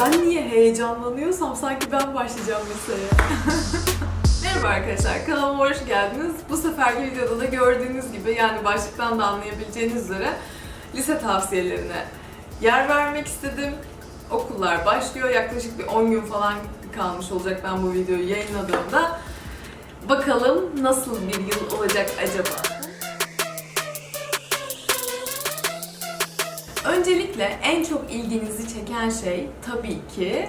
Ben niye heyecanlanıyorsam sanki ben başlayacağım mesele. Merhaba arkadaşlar, kanalıma hoş geldiniz. Bu seferki videoda da gördüğünüz gibi yani başlıktan da anlayabileceğiniz üzere lise tavsiyelerine yer vermek istedim. Okullar başlıyor. Yaklaşık bir 10 gün falan kalmış olacak ben bu videoyu yayınladığımda. Bakalım nasıl bir yıl olacak acaba? Öncelikle en çok ilginizi çeken şey tabii ki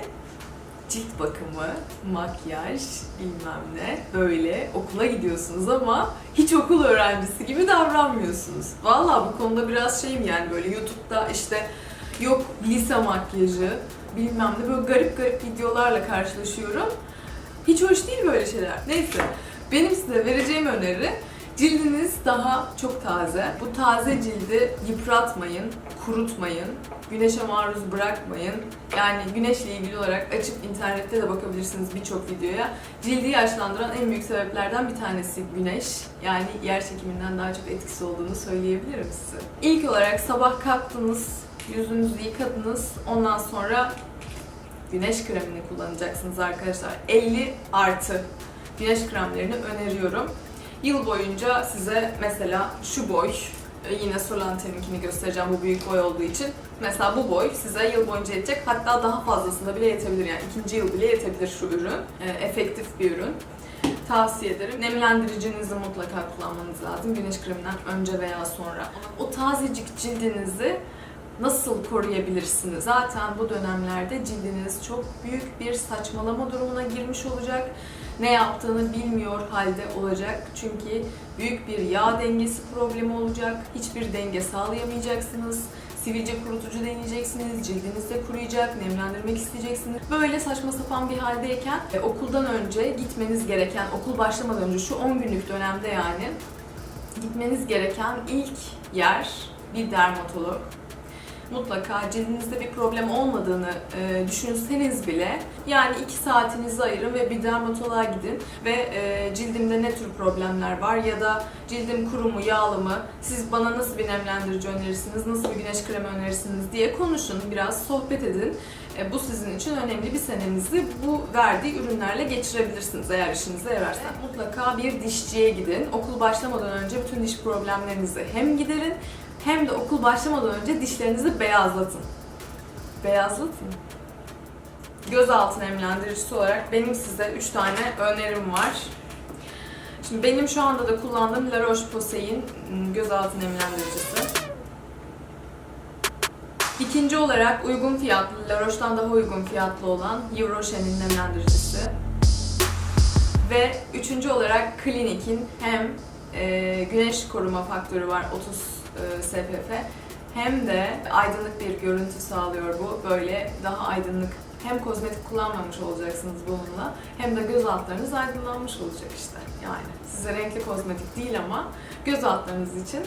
cilt bakımı, makyaj, bilmem ne böyle okula gidiyorsunuz ama hiç okul öğrencisi gibi davranmıyorsunuz. Valla bu konuda biraz şeyim yani böyle YouTube'da işte yok lise makyajı bilmem ne böyle garip garip videolarla karşılaşıyorum. Hiç hoş değil böyle şeyler. Neyse benim size vereceğim öneri Cildiniz daha çok taze. Bu taze cildi yıpratmayın, kurutmayın, güneşe maruz bırakmayın. Yani güneşle ilgili olarak açıp internette de bakabilirsiniz birçok videoya. Cildi yaşlandıran en büyük sebeplerden bir tanesi güneş. Yani yer çekiminden daha çok etkisi olduğunu söyleyebilirim size. İlk olarak sabah kalktınız, yüzünüzü yıkadınız. Ondan sonra güneş kremini kullanacaksınız arkadaşlar. 50 artı güneş kremlerini öneriyorum. Yıl boyunca size mesela şu boy, yine Solante'ninkini göstereceğim bu büyük boy olduğu için. Mesela bu boy size yıl boyunca yetecek. Hatta daha fazlasında bile yetebilir. Yani ikinci yıl bile yetebilir şu ürün. E, efektif bir ürün. Tavsiye ederim. Nemlendiricinizi mutlaka kullanmanız lazım. Güneş kreminden önce veya sonra. O tazecik cildinizi nasıl koruyabilirsiniz? Zaten bu dönemlerde cildiniz çok büyük bir saçmalama durumuna girmiş olacak. Ne yaptığını bilmiyor halde olacak. Çünkü büyük bir yağ dengesi problemi olacak. Hiçbir denge sağlayamayacaksınız. Sivilce kurutucu deneyeceksiniz, cildiniz de kuruyacak, nemlendirmek isteyeceksiniz. Böyle saçma sapan bir haldeyken e, okuldan önce gitmeniz gereken, okul başlamadan önce şu 10 günlük dönemde yani gitmeniz gereken ilk yer bir dermatolog mutlaka cildinizde bir problem olmadığını e, düşünseniz bile yani 2 saatinizi ayırın ve bir dermatoloğa gidin ve e, cildimde ne tür problemler var ya da cildim kuru mu yağlı mı siz bana nasıl bir nemlendirici önerirsiniz nasıl bir güneş kremi önerirsiniz diye konuşun biraz sohbet edin e, bu sizin için önemli bir senenizi bu verdiği ürünlerle geçirebilirsiniz eğer işinize yararsa. Mutlaka bir dişçiye gidin. Okul başlamadan önce bütün diş problemlerinizi hem giderin hem de okul başlamadan önce dişlerinizi beyazlatın. Beyazlatın. Gözaltı nemlendiricisi olarak benim size 3 tane önerim var. Şimdi benim şu anda da kullandığım La Roche-Posay'in gözaltı nemlendiricisi. İkinci olarak uygun fiyatlı, La Roche'dan daha uygun fiyatlı olan Yves nemlendiricisi. Ve üçüncü olarak Clinique'in hem e, güneş koruma faktörü var 30 e, SPF hem de aydınlık bir görüntü sağlıyor bu. Böyle daha aydınlık hem kozmetik kullanmamış olacaksınız bununla hem de göz altlarınız aydınlanmış olacak işte. Yani size renkli kozmetik değil ama göz altlarınız için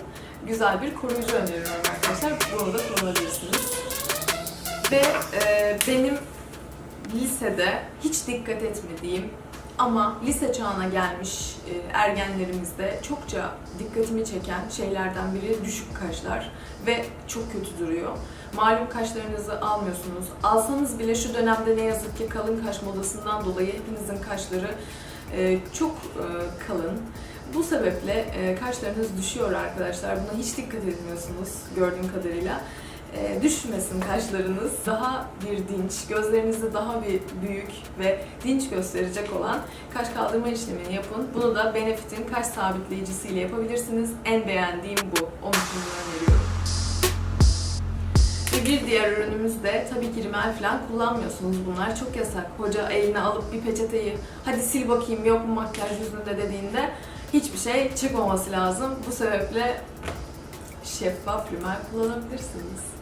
güzel bir koruyucu öneriyorum arkadaşlar. Bunu da kullanabilirsiniz. Ve e, benim lisede hiç dikkat etmediğim ama lise çağına gelmiş e, ergenlerimizde çokça dikkatimi çeken şeylerden biri düşük kaşlar ve çok kötü duruyor. Malum kaşlarınızı almıyorsunuz. Alsanız bile şu dönemde ne yazık ki kalın kaş modasından dolayı hepinizin kaşları e, çok e, kalın. Bu sebeple kaşlarınız düşüyor arkadaşlar. Buna hiç dikkat etmiyorsunuz gördüğüm kadarıyla e, düşmesin kaşlarınız. Daha bir dinç, gözlerinizde daha bir büyük ve dinç gösterecek olan kaş kaldırma işlemini yapın. Bunu da Benefit'in kaş sabitleyicisiyle yapabilirsiniz. En beğendiğim bu. Onun için bunu öneriyorum. Ve bir diğer ürünümüz de tabii ki rimel falan kullanmıyorsunuz bunlar. Çok yasak. Hoca eline alıp bir peçeteyi hadi sil bakayım yok mu makyaj yüzünde dediğinde hiçbir şey çıkmaması lazım. Bu sebeple şeffaf rimel kullanabilirsiniz.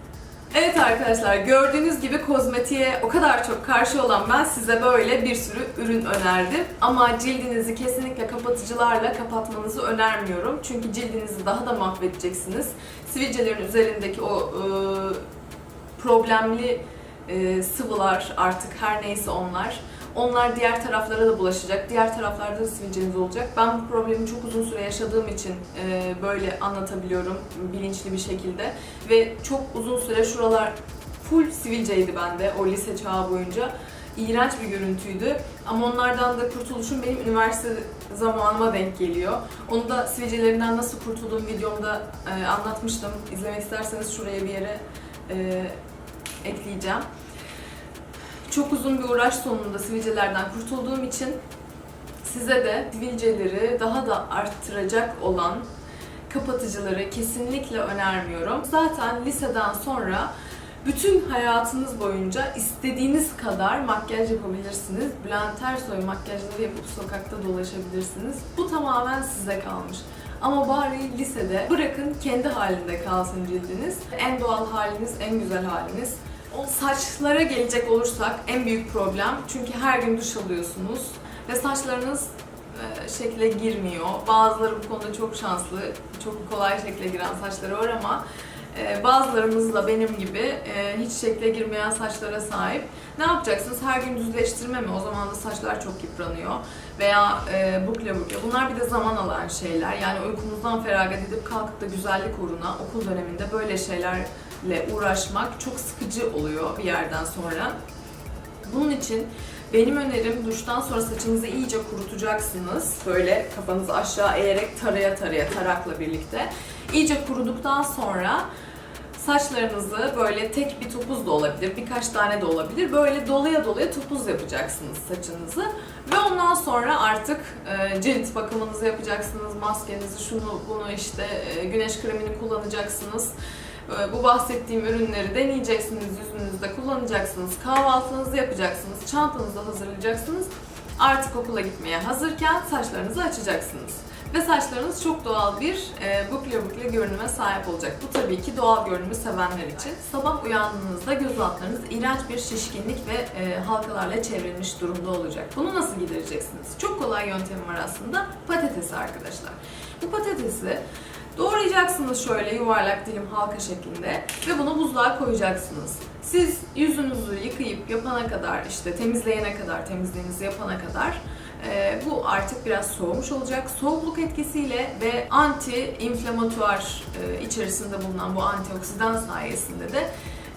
Evet arkadaşlar gördüğünüz gibi kozmetiğe o kadar çok karşı olan ben size böyle bir sürü ürün önerdim. Ama cildinizi kesinlikle kapatıcılarla kapatmanızı önermiyorum. Çünkü cildinizi daha da mahvedeceksiniz. Sivilcelerin üzerindeki o e, problemli e, sıvılar artık her neyse onlar. Onlar diğer taraflara da bulaşacak. Diğer taraflarda da sivilceniz olacak. Ben bu problemi çok uzun süre yaşadığım için e, böyle anlatabiliyorum bilinçli bir şekilde. Ve çok uzun süre şuralar full sivilceydi bende o lise çağı boyunca. İğrenç bir görüntüydü. Ama onlardan da kurtuluşum benim üniversite zamanıma denk geliyor. Onu da sivilcelerinden nasıl kurtulduğum videomda e, anlatmıştım. İzlemek isterseniz şuraya bir yere e, ekleyeceğim. Çok uzun bir uğraş sonunda sivilcelerden kurtulduğum için size de sivilceleri daha da arttıracak olan kapatıcıları kesinlikle önermiyorum. Zaten liseden sonra bütün hayatınız boyunca istediğiniz kadar makyaj yapabilirsiniz. Bülent Ersoy makyajları yapıp sokakta dolaşabilirsiniz. Bu tamamen size kalmış. Ama bari lisede bırakın kendi halinde kalsın cildiniz. En doğal haliniz, en güzel haliniz. O saçlara gelecek olursak en büyük problem çünkü her gün duş alıyorsunuz ve saçlarınız e, şekle girmiyor. Bazıları bu konuda çok şanslı, çok kolay şekle giren saçları var ama e, bazılarımız da benim gibi e, hiç şekle girmeyen saçlara sahip. Ne yapacaksınız? Her gün düzleştirme mi? O zaman da saçlar çok yıpranıyor. Veya e, bukle bukle. Bunlar bir de zaman alan şeyler. Yani uykumuzdan feragat edip kalkıp da güzellik uğruna okul döneminde böyle şeylerle uğraşmak çok sıkıcı oluyor bir yerden sonra. Bunun için benim önerim duştan sonra saçınızı iyice kurutacaksınız. Böyle kafanızı aşağı eğerek taraya taraya tarakla birlikte. İyice kuruduktan sonra saçlarınızı böyle tek bir topuz da olabilir, birkaç tane de olabilir. Böyle dolaya dolaya topuz yapacaksınız saçınızı. Ve ondan sonra artık e, cilt bakımınızı yapacaksınız, maskenizi, şunu bunu işte e, güneş kremini kullanacaksınız. E, bu bahsettiğim ürünleri deneyeceksiniz, yüzünüzde kullanacaksınız, kahvaltınızı yapacaksınız, çantanızı hazırlayacaksınız. Artık okula gitmeye hazırken saçlarınızı açacaksınız. Ve saçlarınız çok doğal bir e, bukle bukle görünüme sahip olacak. Bu tabii ki doğal görünümü sevenler için. Sabah uyandığınızda göz altlarınız iğrenç bir şişkinlik ve e, halkalarla çevrilmiş durumda olacak. Bunu nasıl gidereceksiniz? Çok kolay yöntemi var aslında. Patatesi arkadaşlar. Bu patatesi Doğrayacaksınız şöyle yuvarlak dilim halka şeklinde ve bunu buzluğa koyacaksınız. Siz yüzünüzü yıkayıp yapana kadar işte temizleyene kadar temizliğinizi yapana kadar e, bu artık biraz soğumuş olacak. Soğukluk etkisiyle ve anti-inflamatuar e, içerisinde bulunan bu antioksidan sayesinde de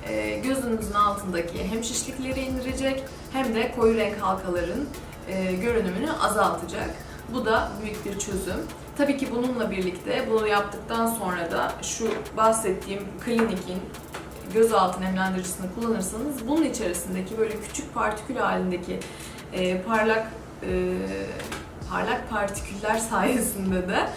e, gözünüzün altındaki hem şişlikleri indirecek hem de koyu renk halkaların e, görünümünü azaltacak. Bu da büyük bir çözüm. Tabii ki bununla birlikte bunu yaptıktan sonra da şu bahsettiğim klinikin gözaltı nemlendiricisini kullanırsanız bunun içerisindeki böyle küçük partikül halindeki e, parlak e, parlak partiküller sayesinde de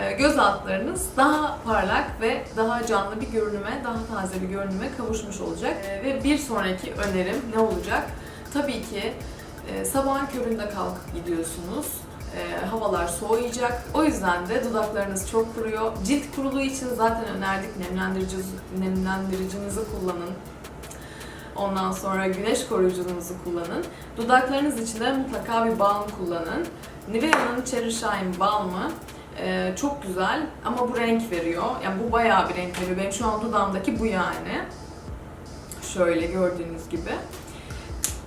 e, göz altlarınız daha parlak ve daha canlı bir görünüme, daha taze bir görünüme kavuşmuş olacak. E, ve bir sonraki önerim ne olacak? Tabii ki e, sabahın köründe kalkıp gidiyorsunuz. E, havalar soğuyacak. O yüzden de dudaklarınız çok kuruyor. Cilt kuruluğu için zaten önerdik nemlendirici, nemlendiricinizi kullanın. Ondan sonra güneş koruyucunuzu kullanın. Dudaklarınız için de mutlaka bir balm kullanın. Nivea'nın Cherry Shine balmı e, çok güzel ama bu renk veriyor. Yani bu bayağı bir renk veriyor. Benim şu an dudağımdaki bu yani. Şöyle gördüğünüz gibi.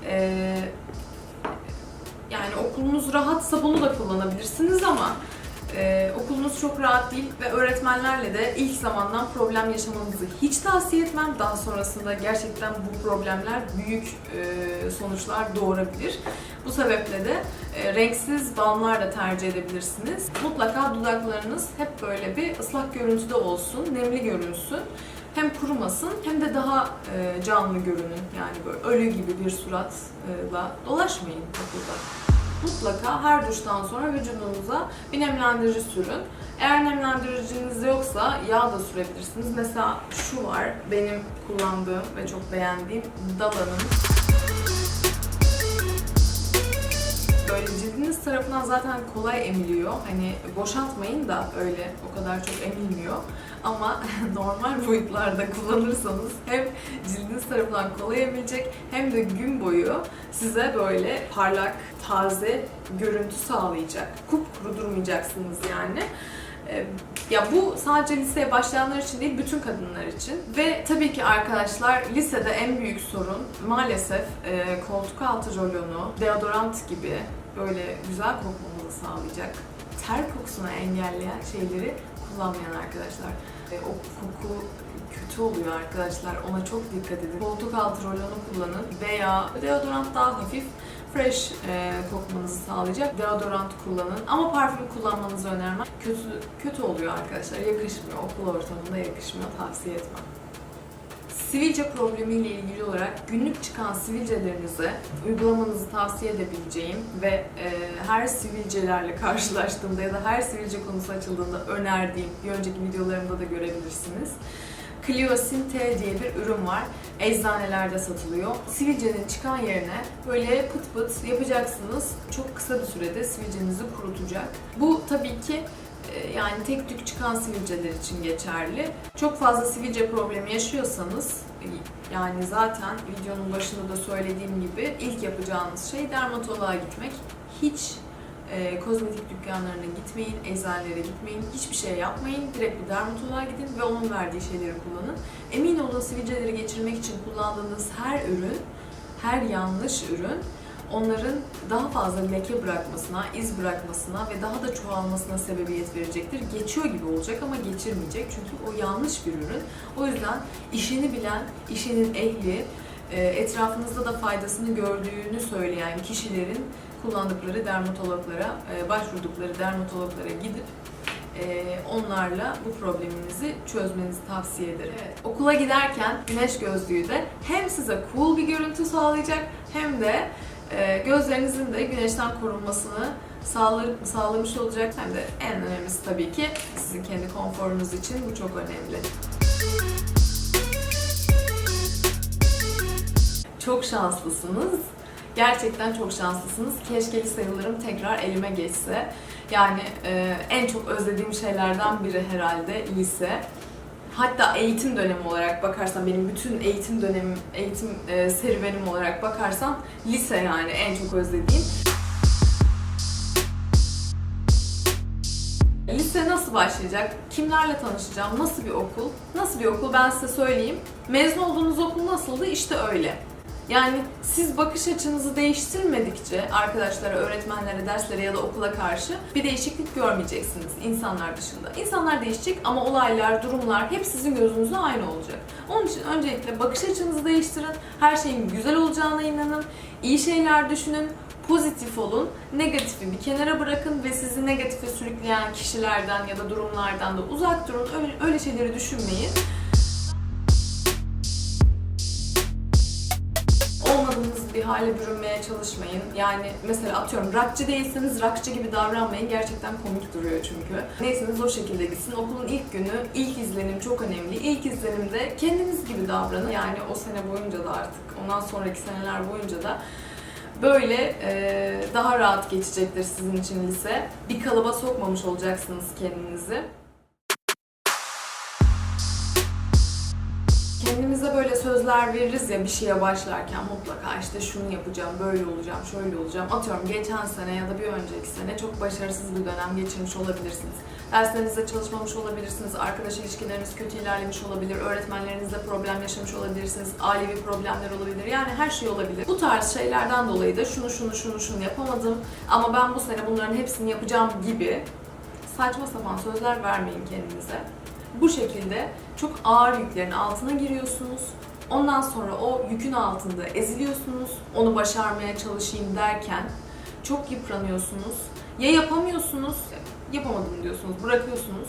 E, yani okulunuz rahatsa bunu da kullanabilirsiniz ama e, okulunuz çok rahat değil ve öğretmenlerle de ilk zamandan problem yaşamanızı hiç tavsiye etmem. Daha sonrasında gerçekten bu problemler büyük e, sonuçlar doğurabilir. Bu sebeple de e, renksiz balmlar da tercih edebilirsiniz. Mutlaka dudaklarınız hep böyle bir ıslak görüntüde olsun, nemli görünsün. Hem kurumasın hem de daha e, canlı görünün. Yani böyle ölü gibi bir suratla dolaşmayın okulda mutlaka her duştan sonra vücudunuza bir nemlendirici sürün. Eğer nemlendiriciniz yoksa yağ da sürebilirsiniz. Mesela şu var benim kullandığım ve çok beğendiğim Dala'nın böyle cildiniz tarafından zaten kolay emiliyor. Hani boşaltmayın da öyle o kadar çok emilmiyor. Ama normal boyutlarda kullanırsanız hem cildiniz tarafından kolay emilecek hem de gün boyu size böyle parlak, taze görüntü sağlayacak. Kupkuru durmayacaksınız yani. Ya bu sadece liseye başlayanlar için değil, bütün kadınlar için. Ve tabii ki arkadaşlar lisede en büyük sorun maalesef e, koltuk altı rolonu, deodorant gibi böyle güzel kokmamızı sağlayacak ter kokusunu engelleyen şeyleri kullanmayan arkadaşlar. E, o koku kötü oluyor arkadaşlar. Ona çok dikkat edin. Koltuk altı rolonu kullanın veya deodorant daha hafif fresh e, kokmanızı sağlayacak deodorant kullanın. Ama parfüm kullanmanızı önermem. Kötü kötü oluyor arkadaşlar. Yakışmıyor. Okul ortamında yakışmıyor. Tavsiye etmem. Sivilce problemiyle ilgili olarak günlük çıkan sivilcelerinizi uygulamanızı tavsiye edebileceğim ve e, her sivilcelerle karşılaştığımda ya da her sivilce konusu açıldığında önerdiğim bir önceki videolarımda da görebilirsiniz. Cliosin T diye bir ürün var. Eczanelerde satılıyor. Sivilcenin çıkan yerine böyle pıt pıt yapacaksınız. Çok kısa bir sürede sivilcenizi kurutacak. Bu tabii ki yani tek tük çıkan sivilceler için geçerli. Çok fazla sivilce problemi yaşıyorsanız e, yani zaten videonun başında da söylediğim gibi ilk yapacağınız şey dermatoloğa gitmek. Hiç e, kozmetik dükkanlarına gitmeyin, eczanelere gitmeyin, hiçbir şey yapmayın. Direkt bir dermatoloğa gidin ve onun verdiği şeyleri kullanın. Emin olun sivilceleri geçirmek için kullandığınız her ürün, her yanlış ürün onların daha fazla leke bırakmasına, iz bırakmasına ve daha da çoğalmasına sebebiyet verecektir. Geçiyor gibi olacak ama geçirmeyecek çünkü o yanlış bir ürün. O yüzden işini bilen, işinin ehli, e, etrafınızda da faydasını gördüğünü söyleyen kişilerin kullandıkları dermatologlara, e, başvurdukları dermatologlara gidip e, onlarla bu probleminizi çözmenizi tavsiye ederim. Evet, okula giderken güneş gözlüğü de hem size cool bir görüntü sağlayacak hem de e, gözlerinizin de güneşten korunmasını sağlamış olacak. Hem de en önemlisi tabii ki sizin kendi konforunuz için bu çok önemli. Çok şanslısınız. Gerçekten çok şanslısınız. Keşke lise yıllarım tekrar elime geçse. Yani e, en çok özlediğim şeylerden biri herhalde lise. Hatta eğitim dönemi olarak bakarsam, benim bütün eğitim dönemim, eğitim e, serüvenim olarak bakarsam lise yani en çok özlediğim. Lise nasıl başlayacak? Kimlerle tanışacağım? Nasıl bir okul? Nasıl bir okul? Ben size söyleyeyim. Mezun olduğunuz okul nasıldı? İşte öyle. Yani siz bakış açınızı değiştirmedikçe arkadaşlara, öğretmenlere, derslere ya da okula karşı bir değişiklik görmeyeceksiniz insanlar dışında. İnsanlar değişecek ama olaylar, durumlar hep sizin gözünüzde aynı olacak. Onun için öncelikle bakış açınızı değiştirin, her şeyin güzel olacağına inanın, iyi şeyler düşünün, pozitif olun, negatifi bir kenara bırakın ve sizi negatife sürükleyen kişilerden ya da durumlardan da uzak durun. Öyle, öyle şeyleri düşünmeyin. Hale bürünmeye çalışmayın. Yani mesela atıyorum rockçı değilseniz rockçı gibi davranmayın. Gerçekten komik duruyor çünkü. Neyseniz o şekilde gitsin. Okulun ilk günü, ilk izlenim çok önemli. İlk izlenimde kendiniz gibi davranın. Yani o sene boyunca da artık, ondan sonraki seneler boyunca da böyle e, daha rahat geçecektir sizin için lise. Bir kalıba sokmamış olacaksınız kendinizi. Kendimize böyle sözler veririz ya bir şeye başlarken mutlaka işte şunu yapacağım, böyle olacağım, şöyle olacağım. Atıyorum geçen sene ya da bir önceki sene çok başarısız bir dönem geçirmiş olabilirsiniz. Derslerinizde çalışmamış olabilirsiniz, arkadaş ilişkileriniz kötü ilerlemiş olabilir, öğretmenlerinizle problem yaşamış olabilirsiniz, ailevi problemler olabilir. Yani her şey olabilir. Bu tarz şeylerden dolayı da şunu şunu şunu şunu yapamadım ama ben bu sene bunların hepsini yapacağım gibi saçma sapan sözler vermeyin kendinize. Bu şekilde çok ağır yüklerin altına giriyorsunuz. Ondan sonra o yükün altında eziliyorsunuz. Onu başarmaya çalışayım derken çok yıpranıyorsunuz. Ya yapamıyorsunuz, yapamadım diyorsunuz, bırakıyorsunuz.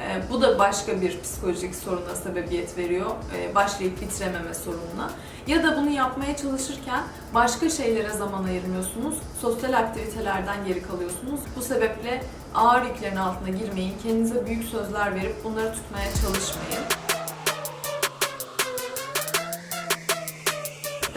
Ee, bu da başka bir psikolojik soruna sebebiyet veriyor. Ee, başlayıp bitirememe sorununa. Ya da bunu yapmaya çalışırken başka şeylere zaman ayırmıyorsunuz. Sosyal aktivitelerden geri kalıyorsunuz. Bu sebeple ağır yüklerin altına girmeyin. Kendinize büyük sözler verip bunları tutmaya çalışmayın.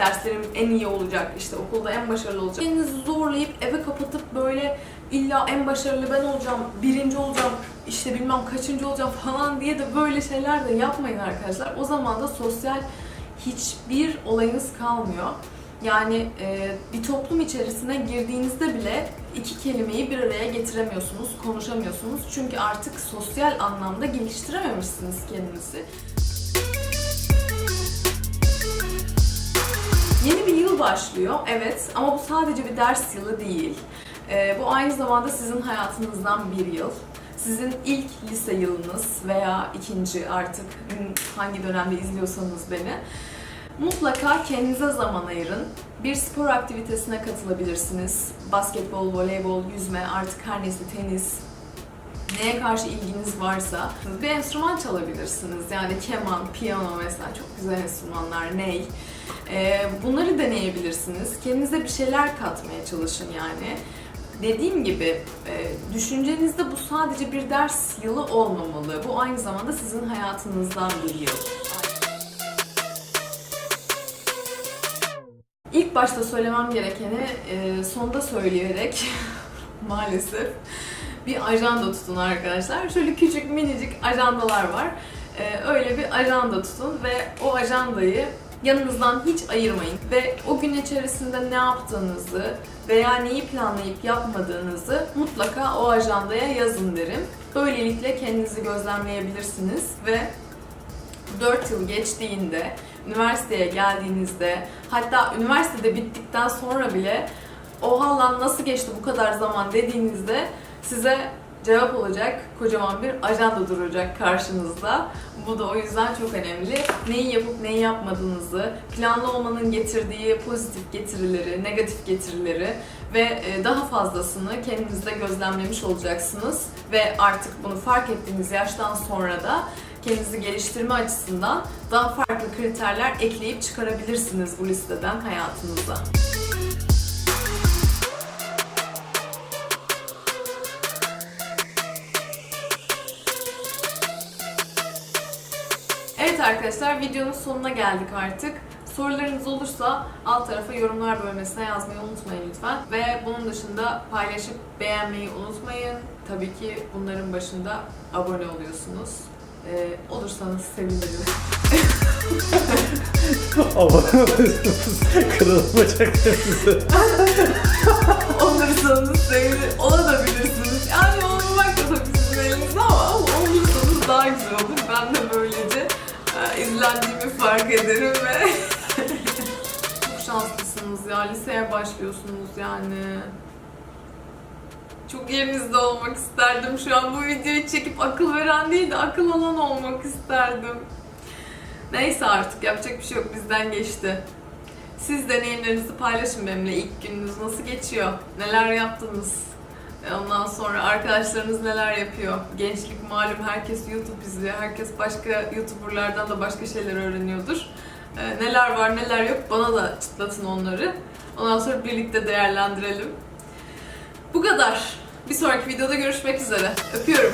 derslerim en iyi olacak, işte okulda en başarılı olacak. Kendinizi zorlayıp eve kapatıp böyle illa en başarılı ben olacağım, birinci olacağım, işte bilmem kaçıncı olacağım falan diye de böyle şeyler de yapmayın arkadaşlar. O zaman da sosyal hiçbir olayınız kalmıyor. Yani e, bir toplum içerisine girdiğinizde bile iki kelimeyi bir araya getiremiyorsunuz, konuşamıyorsunuz. Çünkü artık sosyal anlamda geliştirememişsiniz kendinizi. Yeni bir yıl başlıyor, evet ama bu sadece bir ders yılı değil. Ee, bu aynı zamanda sizin hayatınızdan bir yıl. Sizin ilk lise yılınız veya ikinci artık hangi dönemde izliyorsanız beni. Mutlaka kendinize zaman ayırın. Bir spor aktivitesine katılabilirsiniz. Basketbol, voleybol, yüzme, artık her neyse tenis, neye karşı ilginiz varsa bir enstrüman çalabilirsiniz. Yani keman, piyano mesela çok güzel enstrümanlar, ney. Ee, bunları deneyebilirsiniz. Kendinize bir şeyler katmaya çalışın yani. Dediğim gibi e, düşüncenizde bu sadece bir ders yılı olmamalı. Bu aynı zamanda sizin hayatınızdan bir yıl. İlk başta söylemem gerekeni e, sonda söyleyerek maalesef bir ajanda tutun arkadaşlar. Şöyle küçük minicik ajandalar var. E, öyle bir ajanda tutun ve o ajandayı yanınızdan hiç ayırmayın. Ve o gün içerisinde ne yaptığınızı veya neyi planlayıp yapmadığınızı mutlaka o ajandaya yazın derim. Böylelikle kendinizi gözlemleyebilirsiniz ve 4 yıl geçtiğinde, üniversiteye geldiğinizde, hatta üniversitede bittikten sonra bile oha lan nasıl geçti bu kadar zaman dediğinizde size cevap olacak kocaman bir ajanda duracak karşınızda. Bu da o yüzden çok önemli. Neyi yapıp neyi yapmadığınızı, planlı olmanın getirdiği pozitif getirileri, negatif getirileri ve e, daha fazlasını kendinizde gözlemlemiş olacaksınız. Ve artık bunu fark ettiğiniz yaştan sonra da kendinizi geliştirme açısından daha farklı kriterler ekleyip çıkarabilirsiniz bu listeden hayatınıza. Arkadaşlar videonun sonuna geldik artık. Sorularınız olursa alt tarafa yorumlar bölmesine yazmayı unutmayın lütfen. Ve bunun dışında paylaşıp beğenmeyi unutmayın. Tabii ki bunların başında abone oluyorsunuz. Ee, olursanız seviniriz. Abone oluyorsunuz. Kırılım bacaklarınızı. olursanız sevinir. Olabilirsiniz. Yani olmamak da tabii sizin elinizde ama olursanız daha güzel olur. E, izlendiğimi fark ederim ve çok şanslısınız ya. Liseye başlıyorsunuz yani. Çok yerinizde olmak isterdim şu an. Bu videoyu çekip akıl veren değil de akıl alan olmak isterdim. Neyse artık yapacak bir şey yok. Bizden geçti. Siz deneyimlerinizi paylaşın benimle. İlk gününüz nasıl geçiyor? Neler yaptınız? Ondan sonra arkadaşlarınız neler yapıyor? Gençlik malum herkes YouTube izliyor. Herkes başka YouTuber'lardan da başka şeyler öğreniyordur. E, Neler var neler yok bana da çıtlatın onları. Ondan sonra birlikte değerlendirelim. Bu kadar. Bir sonraki videoda görüşmek üzere. Öpüyorum.